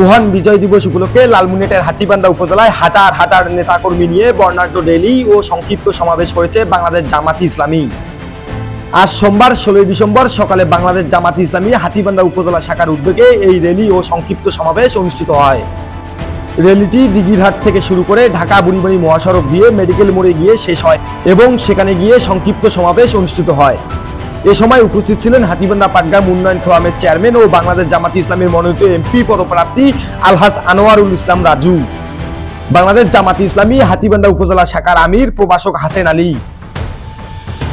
মহান বিজয় দিবস উপলক্ষে লালমনিরহাটের হাতিবান্ধা উপজেলায় হাজার হাজার নেতাকর্মী নিয়ে বর্ণাঢ্য র্যালি ও সংক্ষিপ্ত সমাবেশ করেছে বাংলাদেশ জামাতি ইসলামী। আজ সোমবার ষোলোই ডিসেম্বর সকালে বাংলাদেশ জামাতি ইসলামী হাতিবান্ধা উপজেলা শাখার উদ্যোগে এই র্যালি ও সংক্ষিপ্ত সমাবেশ অনুষ্ঠিত হয়। র্যালিটি দিঘিরহাট থেকে শুরু করে ঢাকা, বুড়িমারি, মহাসড়ক দিয়ে মেডিকেল মোড়ে গিয়ে শেষ হয় এবং সেখানে গিয়ে সংক্ষিপ্ত সমাবেশ অনুষ্ঠিত হয়। এ সময় উপস্থিত ছিলেন হাতিবান্ধা পাটগ্রাম উন্নয়ন ফোরামের চেয়ারম্যান ও বাংলাদেশ জামাত ইসলামের মনোনীত এমপি, পদপ্রার্থী আলহাজ আনোয়ারুল ইসলাম রাজু। বাংলাদেশ জামাত ইসলামী, হাতিবান্ধা উপজেলা শাখার আমির প্রভাষক হাসেন আলী।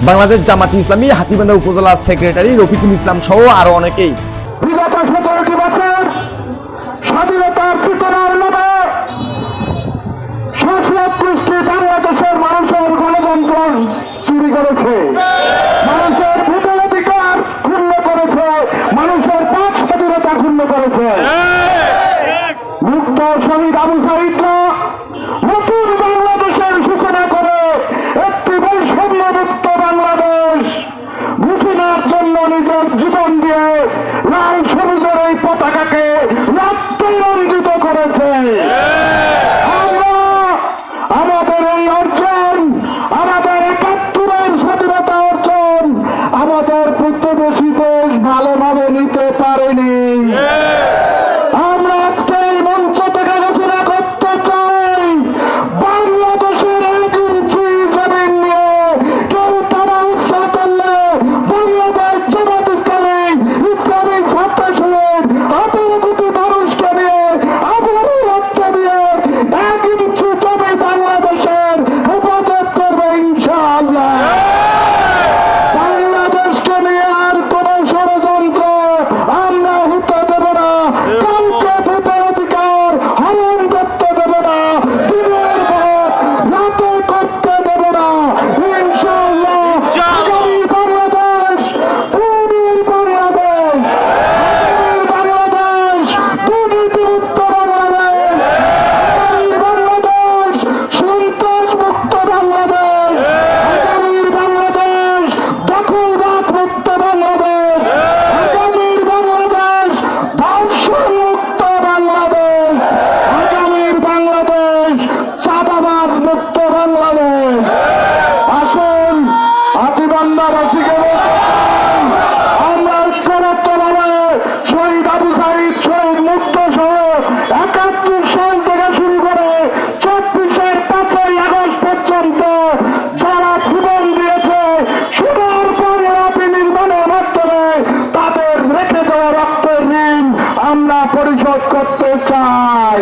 বাংলাদেশ জামাত ইসলামী, হাতিবান্ধা উপজেলার সেক্রেটারি রফিকুল ইসলাম সহ আরও অনেকেই। মানুষের গণতন্ত্র চুরি করেছে। বাংলাদেশ ঘোষণার জন্য নিজের জীবন দিয়ে লাল সবুজের এই পতাকাকে রক্তরঞ্জিত করেছে। আমরা আমাদের এই অর্জন, আমাদের একাত্তরের স্বাধীনতা অর্জন আমাদের দেশ ভালোভাবে নিতে পারেনি। একাত্তর সাল থেকে শুরু করে চব্বিশের পাঁচই আগস্ট পর্যন্ত যারা জীবন দিয়েছে সুন্দর পরিণতি নির্মাণের মাধ্যমে তাদের রেখে যাওয়া রক্তের ঋণ আমরা পরিশোধ করতে চাই।